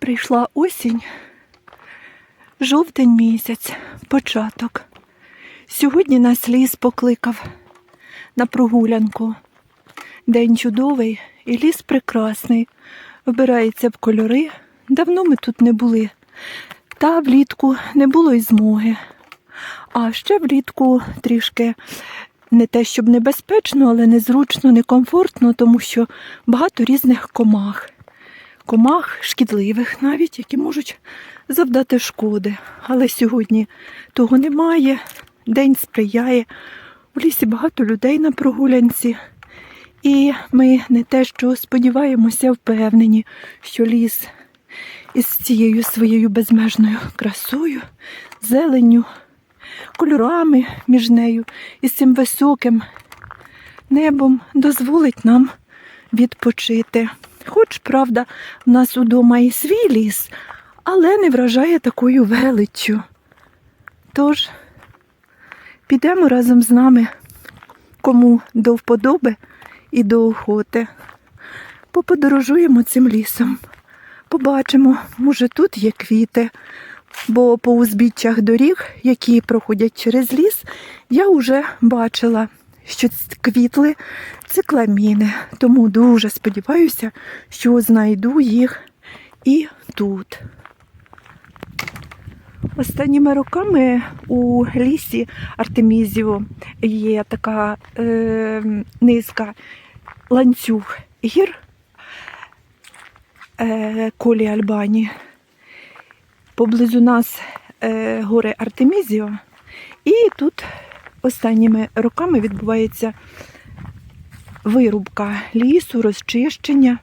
Прийшла осінь, жовтень місяць, початок. Сьогодні нас ліс покликав на прогулянку. День чудовий і ліс прекрасний. Вбирається в кольори. Давно ми тут не були. Та влітку не було й змоги. А ще влітку трішки не те, щоб небезпечно, але незручно, некомфортно, тому що багато різних комах. Комах шкідливих навіть, які можуть завдати шкоди. Але сьогодні того немає. День сприяє. В лісі багато людей на прогулянці. І ми не те, що сподіваємося, впевнені, що ліс із цією своєю безмежною красою, зеленню, кольорами між нею і цим високим небом дозволить нам відпочити. Хоч, правда, в нас удома і свій ліс, але не вражає такою величчю. Тож підемо разом з нами, кому до вподоби і до охоти. Поподорожуємо цим лісом. Побачимо, може, тут є квіти, бо по узбіччях доріг, які проходять через ліс, я вже бачила, що квітли цикламіни. Тому дуже сподіваюся, що знайду їх і тут. Останніми роками у лісі Артемізіо є така е, низка ланцюг гір е, колі Альбані. Поблизу нас е, гори Артемізіо. І тут останніми роками відбувається вирубка лісу, розчищення.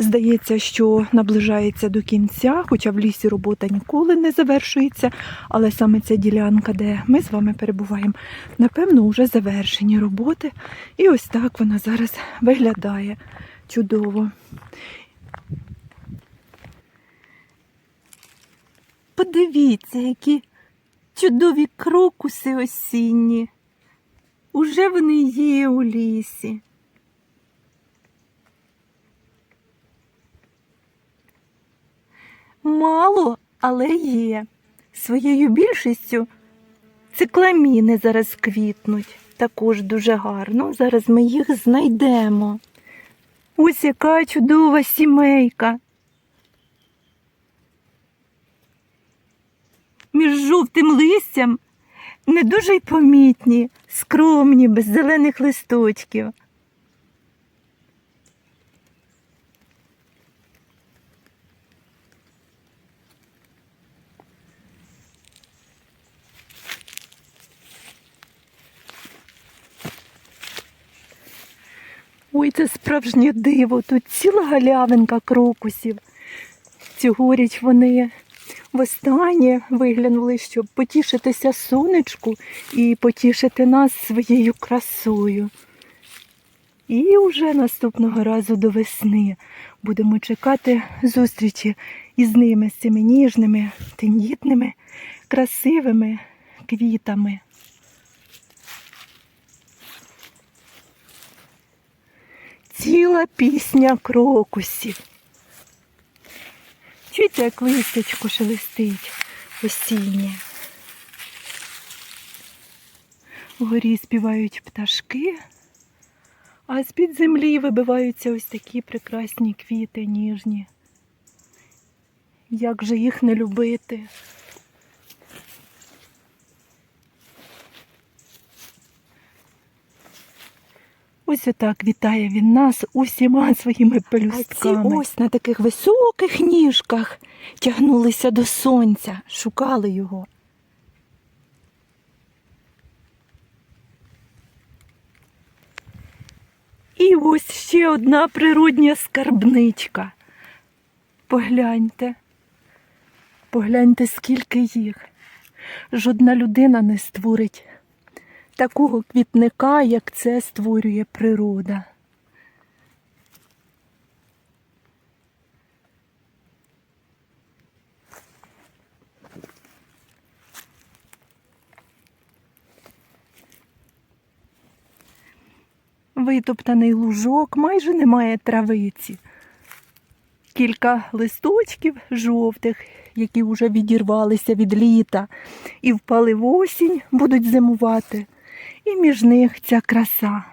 Здається, що наближається до кінця, хоча в лісі робота ніколи не завершується. Але саме ця ділянка, де ми з вами перебуваємо, напевно, вже завершені роботи. І ось так вона зараз виглядає чудово. Подивіться, які чудові крокуси осінні. Уже вони є у лісі. Мало, але є. Своєю більшістю цикламіни зараз квітнуть. Також дуже гарно. Зараз ми їх знайдемо. Ось яка чудова сімейка. Між жовтим листям не дуже й помітні, скромні, без зелених листочків. Ой, це справжнє диво. Тут ціла галявинка крокусів. Цьогоріч вони востаннє виглянули, щоб потішитися сонечку і потішити нас своєю красою. І вже наступного разу до весни будемо чекати зустрічі із ними, з цими ніжними, тендітними, красивими квітами. Ціла пісня крокусів. Чуєте, як листечко шелестить осіннє. Вгорі співають пташки, а з-під землі вибиваються ось такі прекрасні квіти ніжні. Як же їх не любити? Ось отак вітає він нас усіма своїми пелюстками. А ці ось на таких високих ніжках тягнулися до сонця, шукали його. І ось ще одна природня скарбничка. Погляньте, погляньте, скільки їх. Жодна людина не створить такого квітника, як це створює природа. Витоптаний лужок, майже немає травиці. кілька листочків жовтих, які вже відірвалися від літа і впали в осінь, будуть зимувати. І між них ця краса.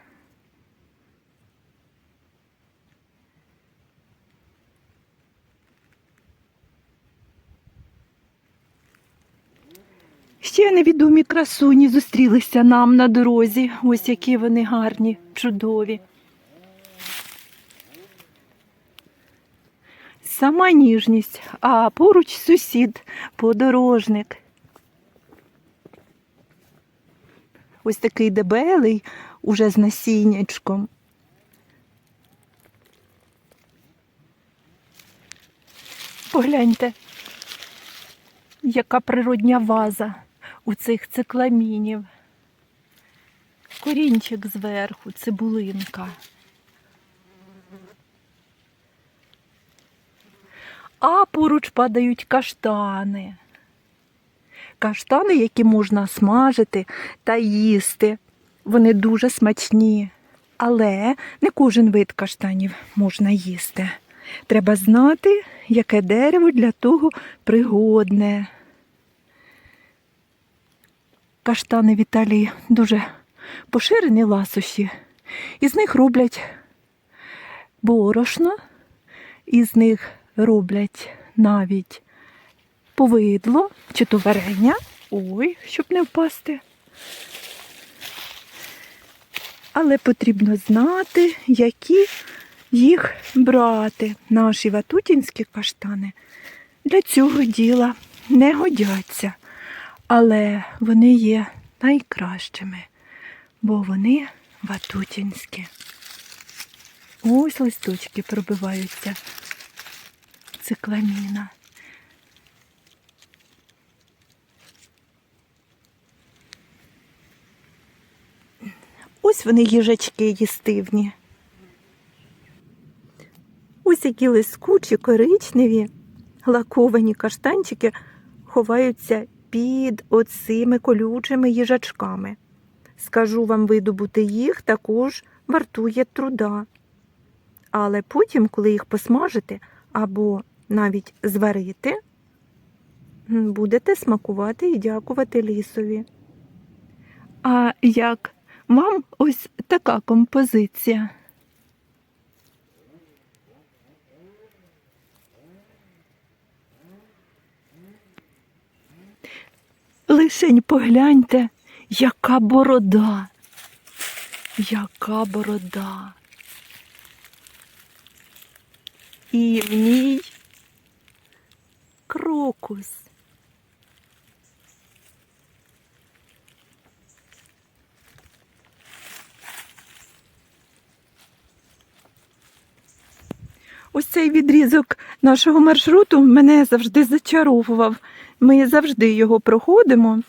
Ще невідомі красуні зустрілися нам на дорозі. Ось які вони гарні, чудові. Сама ніжність, а поруч сусід, подорожник. Ось такий дебелий, уже з насіннячком. Погляньте, яка природня ваза у цих цикламінів. Корінчик зверху, цибулинка. А поруч падають каштани. Каштани, які можна смажити та їсти. Вони дуже смачні. Але не кожен вид каштанів можна їсти. Треба знати, яке дерево для того пригодне. Каштани в Італії дуже поширені ласощі. Із них роблять борошно, із них роблять навіть повидло чи то варення. Ой, щоб не впасти. Але потрібно знати, які їх брати. Наші ватутінські каштани для цього діла не годяться. Але вони є найкращими, бо вони ватутінські. Ось листочки пробиваються цикламіна. Ось вони їжачки їстивні. Ось які лискучі, коричневі, лаковані каштанчики ховаються під оцими колючими їжачками. Скажу вам, видобути їх також вартує труда. Але потім, коли їх посмажити або навіть зварити, будете смакувати і дякувати лісові. А як вам ось така композиція? Лишень погляньте, яка борода. Яка борода. І в ній крокус. Ось цей відрізок нашого маршруту мене завжди зачаровував. Ми завжди його проходимо.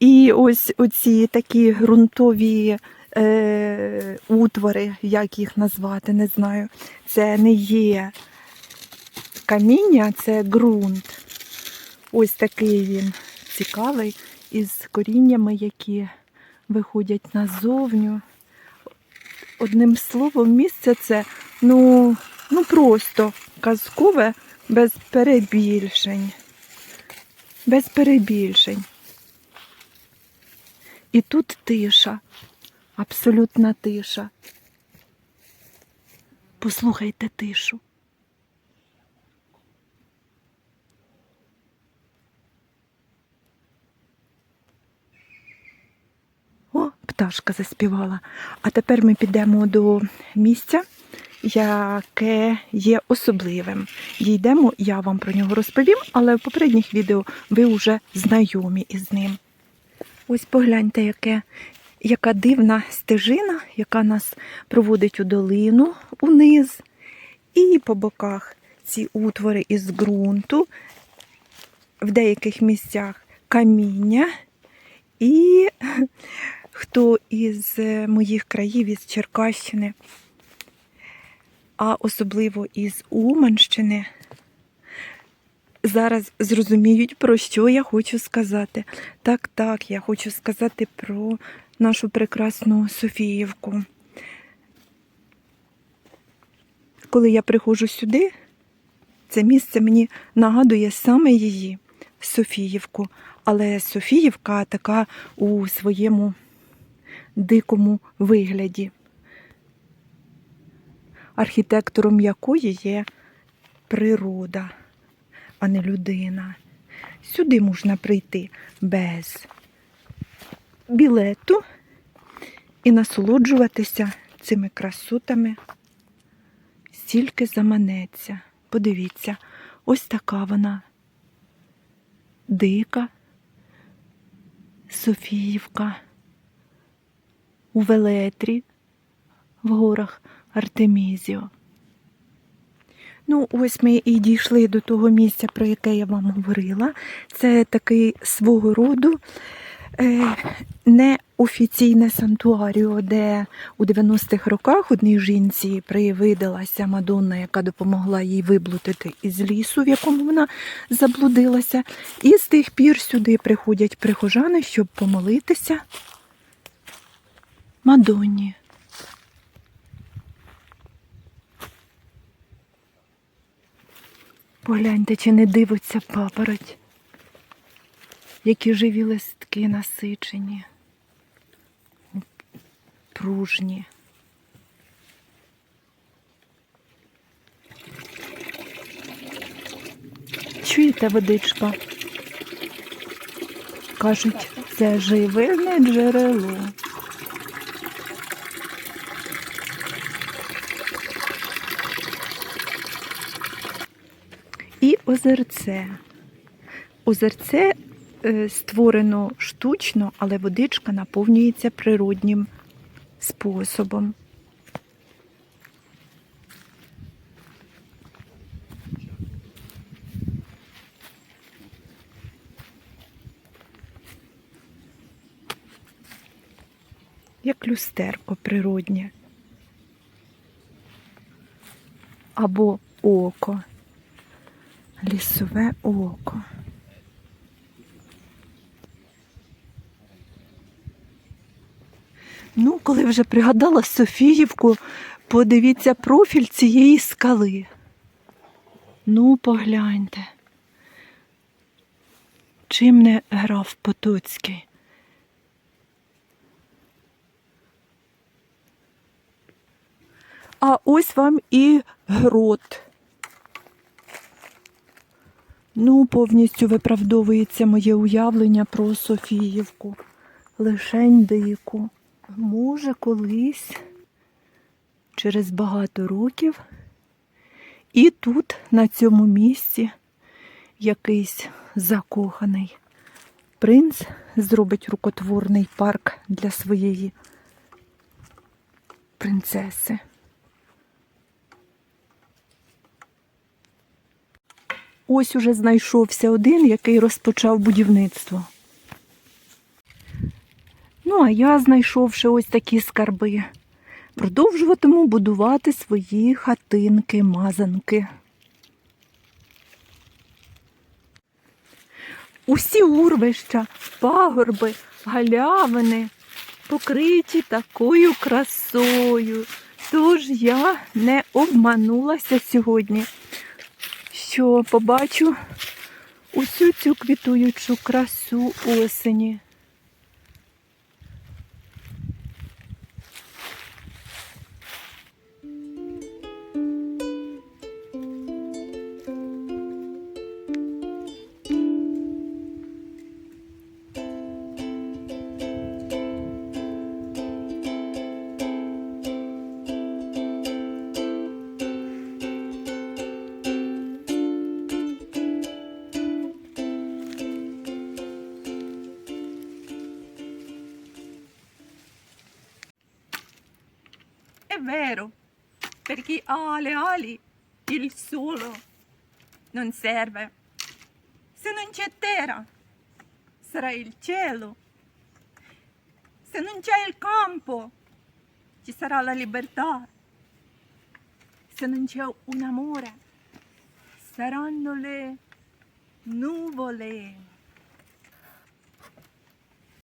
І ось оці такі ґрунтові е, утвори, як їх назвати, не знаю. Це не є каміння, це ґрунт. Ось такий він цікавий, із коріннями, які виходять назовню. Одним словом, місце це ну, ну просто казкове без перебільшень. Без перебільшень. І тут тиша, абсолютна тиша. Послухайте тишу. О, пташка заспівала. А тепер ми підемо до місця, яке є особливим. Дійдемо, я вам про нього розповім, але в попередніх відео ви вже знайомі із ним. Ось погляньте, яке, яка дивна стежина, яка нас проводить у долину униз. І по боках ці утвори із ґрунту, в деяких місцях каміння. І хто із е, моїх країв, із Черкащини, а особливо із Уманщини, зараз зрозуміють, про що я хочу сказати. Так, так, я хочу сказати про нашу прекрасну Софіївку. Коли я приходжу сюди, Це місце мені нагадує саме її, Софіївку. Але Софіївка така у своєму дикому вигляді, архітектором якої є природа, а не людина. Сюди можна прийти без білету і насолоджуватися цими красотами, стільки заманеться. Подивіться, ось така вона дика Софіївка у Велетрі в горах Артемізіо. Ну, ось ми і дійшли до того місця, про яке я вам говорила. Це такий свого роду е, неофіційне сантуаріо, де у 90-х роках одній жінці привидалася Мадонна, яка допомогла їй виблудити із лісу, в якому вона заблудилася. І з тих пір сюди приходять прихожани, щоб помолитися Мадонні. Погляньте, чи не дивиться папороть, які живі листки насичені, пружні. Чуєте водичка? Кажуть, це живильне джерело. І озерце. Озерце е, створено штучно, але водичка наповнюється природнім способом. Як люстерко природнє. Або око лісове око. Ну, коли вже пригадала Софіївку, подивіться профіль цієї скали. Ну, погляньте. Чим не граф Потоцький? А ось вам і грот. Ну, повністю виправдовується моє уявлення про Софіївку. Лишень дику. Може, колись, через багато років, і тут, на цьому місці, якийсь закоханий принц зробить рукотворний парк для своєї принцеси. Ось уже знайшовся один, який розпочав будівництво. Ну, а я, знайшовши ось такі скарби, продовжуватиму будувати свої хатинки, мазанки. Усі урвища, пагорби, галявини покриті такою красою. Тож я не обманулася сьогодні що побачу усю цю квітуючу красу осені. È vero, perché alle ali il sole non serve. Se non c'è terra, sarà il cielo. Se non c'è il campo, ci sarà la libertà. Se non c'è un amore, saranno le nuvole.